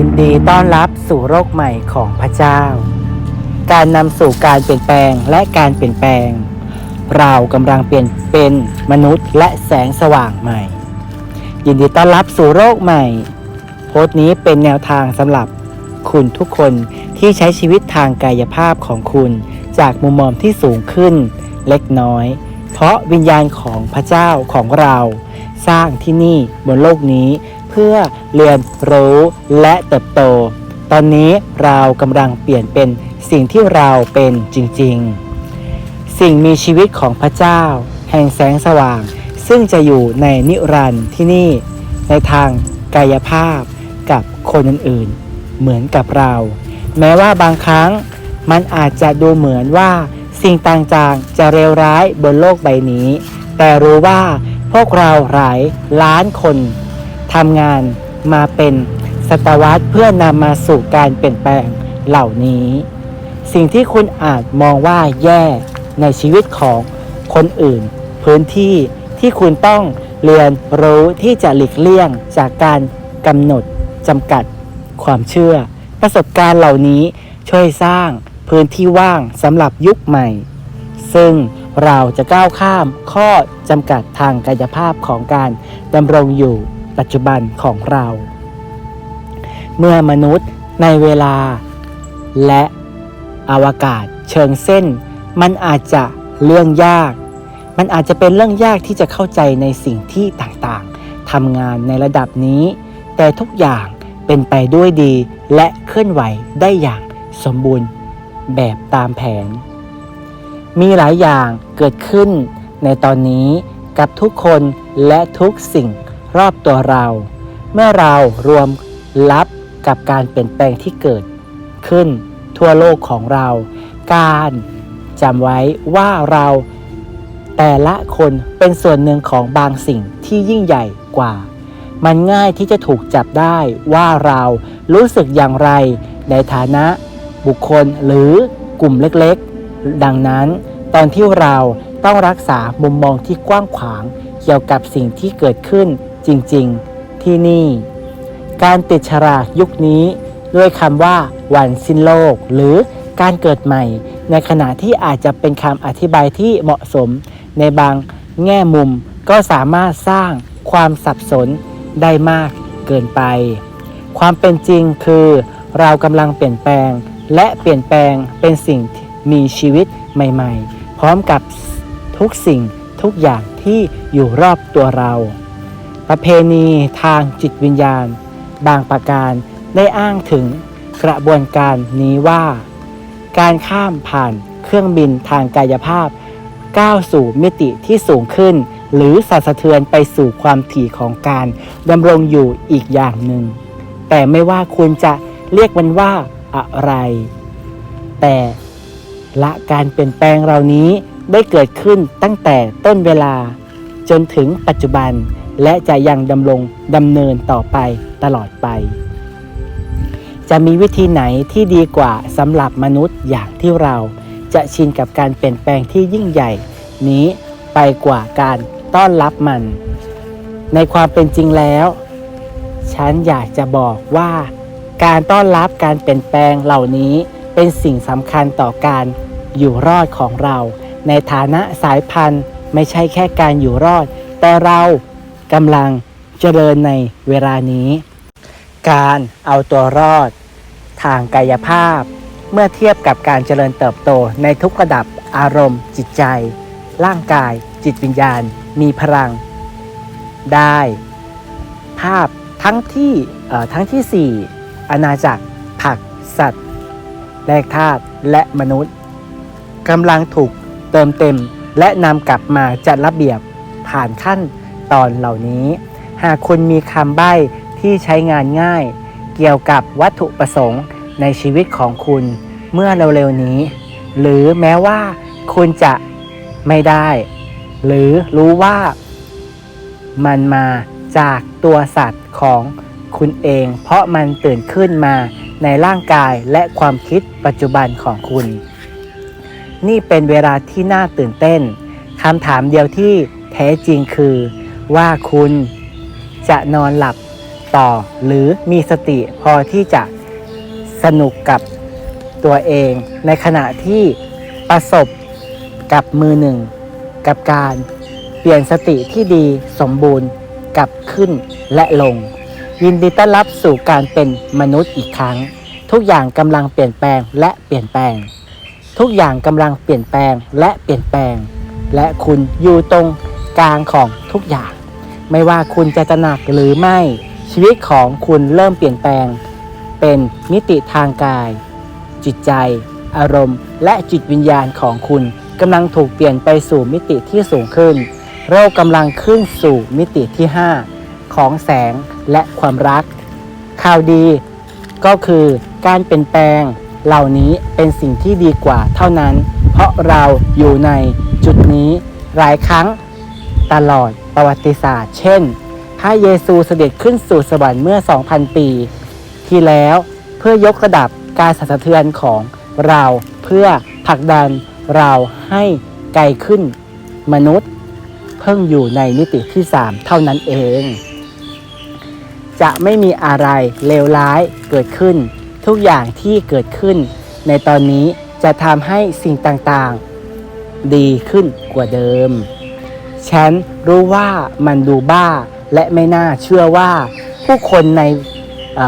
ยินดีต้อนรับสู่โลกใหม่ของพระเจ้า การนำสู่การเปลี่ยนแปลงและการเปลี่ยนแปลง เรากำลังเปลี่ยนเป็นมนุษย์และแสงสว่างใหม่ ยินดีต้อนรับสู่โลกใหม่โพสต์นี้เป็นแนวทางสำหรับคุณทุกคนที่ใช้ชีวิตทางกายภาพของคุณจากมุมมองที่สูงขึ้นเล็กน้อย เพราะวิญญาณของพระเจ้าของเรา สร้างที่นี่บนโลกนี้ พื่อเรียนรู้และเติบโต ตอนนี้เรากำลังเปลี่ยนเป็นสิ่งที่เราเป็นจริงๆ สิ่งมีชีวิตของพระเจ้า แห่งแสงสว่าง ซึ่งจะอยู่ในนิรันดร์ที่นี่ ในทางกายภาพกับคนอื่นๆ เหมือนกับเรา แม้ว่าบางครั้งมันอาจจะดูเหมือนว่าสิ่งต่างๆ จะเลวร้ายบนโลกใบนี้ แต่รู้ว่าพวกเราหลายล้านคน ทำงานมาเป็นศตวรรษเพื่อนำมาสู่การเปลี่ยนแปลงเหล่านี้ สิ่งที่คุณอาจมองว่าแย่ในชีวิตของคนอื่น พื้นที่ที่คุณต้องเรียนรู้ที่จะหลีกเลี่ยงจากการกำหนดจำกัดความเชื่อ ประสบการณ์เหล่านี้ช่วยสร้างพื้นที่ว่างสำหรับยุคใหม่ ซึ่งเราจะก้าวข้ามข้อจำกัดทางกายภาพของการดำรงอยู่ ปัจจุบันของเรา เมื่อมนุษย์ในเวลา และอวกาศเชิงเส้น มันอาจจะเรื่องยาก มันอาจจะเป็นเรื่องยากที่จะเข้าใจในสิ่งที่ต่างๆทำงานในระดับนี้ แต่ทุกอย่างเป็นไปด้วยดีและเคลื่อนไหวได้อย่างสมบูรณ์แบบตามแผน มีหลายอย่างเกิดขึ้นในตอนนี้กับทุกคนและทุกสิ่ง รอบตัวเรา เมื่อเรารวมรับกับการเปลี่ยนแปลงที่เกิดขึ้นทั่วโลกของเรา การจำไว้ว่าเราแต่ละคนเป็นส่วนหนึ่งของบางสิ่งที่ยิ่งใหญ่กว่า มันง่ายที่จะถูกจับได้ว่าเรารู้สึกอย่างไรในฐานะบุคคลหรือกลุ่มเล็กๆ ดังนั้นตอนที่เราต้องรักษามุมมองที่กว้างขวางเกี่ยวกับสิ่งที่เกิดขึ้น จริงๆ ที่นี่ การติดฉลากยุคนี้ ด้วยคำว่าวันสิ้นโลก หรือการเกิดใหม่ ในขณะที่อาจจะเป็นคำอธิบายที่เหมาะสม ในบางแง่มุมก็สามารถสร้างความสับสนได้มากเกินไป ความเป็นจริงคือ เรากำลังเปลี่ยนแปลง และเปลี่ยนแปลงเป็นสิ่งมีชีวิตใหม่ ๆ พร้อมกับทุกสิ่งทุกอย่างที่อยู่รอบตัวเรา ประเพณีทางจิตวิญญาณ บางประการได้อ้างถึงกระบวนการนี้ว่า การข้ามผ่านเครื่องบินทางกายภาพ ก้าวสู่มิติที่สูงขึ้น หรือสั่นสะเทือนไปสู่ความถี่ของการดำรงอยู่อีกอย่างหนึ่ง แต่ไม่ว่าคุณจะเรียกมันว่าอะไร แต่ละการเปลี่ยนแปลงเหล่านี้ได้เกิดขึ้นตั้งแต่ต้นเวลาจนถึงปัจจุบัน และจะยังดำรงดำเนินต่อไปตลอดไป จะมีวิธีไหนที่ดีกว่าสำหรับมนุษย์อย่างที่เราจะชินกับการเปลี่ยนแปลงที่ยิ่งใหญ่ นี้ไปกว่าการต้อนรับมัน ในความเป็นจริงแล้ว ฉันอยากจะบอกว่า การต้อนรับการเปลี่ยนแปลงเหล่านี้เป็นสิ่งสำคัญต่อการอยู่รอดของเรา ในฐานะสายพันธุ์ไม่ใช่แค่การอยู่รอด แต่เรา กำลังเจริญในเวลานี้ การเอาตัวรอด ทางกายภาพ เมื่อเทียบกับการเจริญเติบโตในทุกระดับอารมณ์ จิตใจ ร่างกาย จิตวิญญาณ มีพลัง ได้ ภาพทั้งที่ทั้งที่ 4 อาณาจักร ผัก สัตว์แรกธาตุและมนุษย์กำลังถูกเติมเต็มและนำกลับมาจัดระเบียบผ่านขั้น ตอนเหล่านี้ หากคุณมีคำใบ้ที่ใช้งานง่าย เกี่ยวกับวัตถุประสงค์ในชีวิตของคุณเมื่อเร็วๆนี้ หรือแม้ว่าคุณจะไม่ได้ หรือรู้ว่า มันมาจากตัวสัตว์ของคุณเอง เพราะมันตื่นขึ้นมาในร่างกายและความคิดปัจจุบันของคุณ นี่เป็นเวลาที่น่าตื่นเต้นคำถามเดียวที่แท้จริงคือ ว่าคุณจะนอนหลับต่อหรือมีสติพอที่จะสนุกกับตัวเอง ในขณะที่ประสบกับมือหนึ่ง กับการเปลี่ยนสติที่ดีสมบูรณ์กับขึ้นและลง ยินดีต้อนรับสู่การเป็นมนุษย์อีกครั้ง ทุกอย่างกำลังเปลี่ยนแปลงและเปลี่ยนแปลง ทุกอย่างกำลังเปลี่ยนแปลงและเปลี่ยนแปลง และคุณอยู่ตรงกลางของทุกอย่าง ไม่ว่าคุณจะตระหนักหรือไม่ ชีวิตของคุณเริ่มเปลี่ยนแปลง เป็นมิติทางกาย จิตใจ อารมณ์ และจิตวิญญาณของคุณกำลังถูกเปลี่ยนไปสู่มิติที่สูงขึ้นโรคกำลังขึ้นสู่มิติที่ 5 ของแสงและความรัก ข่าวดี ก็คือการเปลี่ยนแปลง เหล่านี้เป็นสิ่งที่ดีกว่าเท่านั้น เพราะเราอยู่ในจุดนี้หลายครั้งตลอด ประวัติศาสตร์ เช่น พระเยซูเสด็จขึ้นสู่สวรรค์เมื่อ 2,000 ปี ที่แล้วเพื่อยกระดับการสั่นสะเทือนของเราเพื่อผลักดันเราให้ไกลขึ้นมนุษย์เพิ่งอยู่ในมิติที่ 3 เท่านั้นเอง จะไม่มีอะไรเลวร้ายเกิดขึ้น ทุกอย่างที่เกิดขึ้น ในตอนนี้จะทำให้สิ่งต่างๆ ดีขึ้นกว่าเดิม ฉันรู้ว่ามันดูบ้าและไม่น่าเชื่อว่าผู้คนใน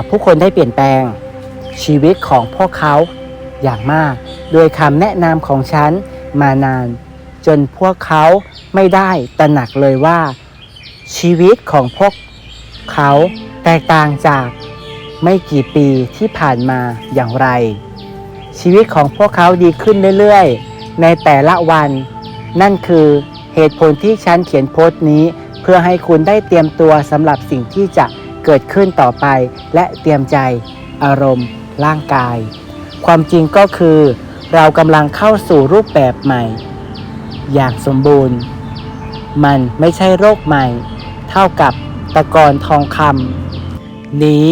ผู้คนได้เปลี่ยนแปลง ชีวิตของพวกเขาอย่างมาก โดยคำแนะนำของฉันมานาน จนพวกเขาไม่ได้ตระหนักเลยว่า ชีวิตของพวกเขาแตกต่างจากไม่กี่ปีที่ผ่านมาอย่างไร ชีวิตของพวกเขาดีขึ้นเรื่อยๆ ในแต่ละวัน นั่นคือ เหตุผลที่ฉันเขียนโพสต์นี้ เพื่อให้คุณได้เตรียมตัวสำหรับสิ่งที่จะเกิดขึ้นต่อไป และเตรียมใจ อารมณ์ ร่างกาย ความจริงก็คือ เรากำลังเข้าสู่รูปแบบใหม่ อย่างสมบูรณ์ มันไม่ใช่โรคใหม่ เท่ากับตะกอนทองคำนี้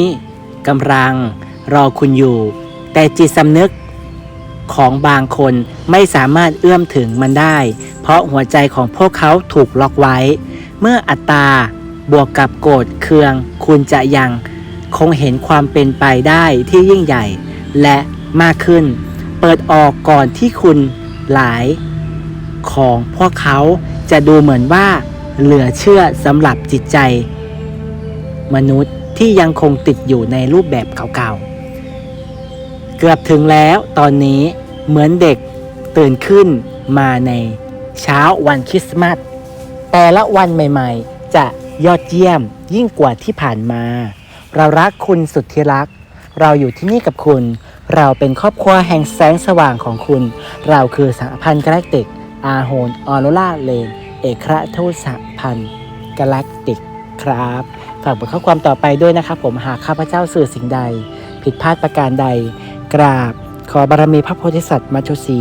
กำลังรอคุณอยู่ แต่จิตสำนึก ของบางคนไม่สามารถเอื้อมถึงมันได้ เพราะหัวใจของพวกเขาถูกล็อกไว้ เมื่ออัตตาบวกกับโกรธเคือง คุณจะยังคงเห็นความเป็นไปได้ที่ยิ่งใหญ่ และมากขึ้น เปิดออกก่อนที่คุณหลาย ของพวกเขาจะดูเหมือนว่าเหลือเชื่อสำหรับจิตใจ มนุษย์ที่ยังคงติดอยู่ในรูปแบบเก่าๆ เกือบถึงแล้วตอนนี้เหมือนเด็กตื่นขึ้นมาในเช้าวันคริสต์มาสแต่ละวันใหม่ๆ จะยอดเยี่ยมยิ่งกว่าที่ผ่านมา เรารักคุณสุดที่รัก เราอยู่ที่นี่กับคุณ เราเป็นครอบครัวแห่งแสงสว่างของคุณ เราคือสหพันธ์กาแล็กติก อาโฮนออโรราเลน เอกราทูตสหพันธ์กาแล็กติกครับ ฝากบทข้อความต่อไปด้วยนะครับผมหากข้าพเจ้าสื่อสิ่งใด ผิดพลาดประการใด กราบ ขอบารมีพระโพธิสัตว์มัชชี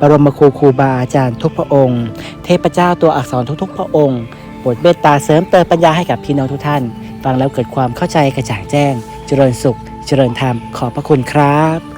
บรมครูครูบาอาจารย์ทุกพระองค์ เทพเจ้าตัวอักษรทุกๆ พระองค์โปรดเมตตาเสริมเติมปัญญาให้กับพี่น้องทุกท่าน ฟังแล้วเกิดความเข้าใจกระจ่างแจ้ง เจริญสุข เจริญธรรม ขอบพระคุณครับ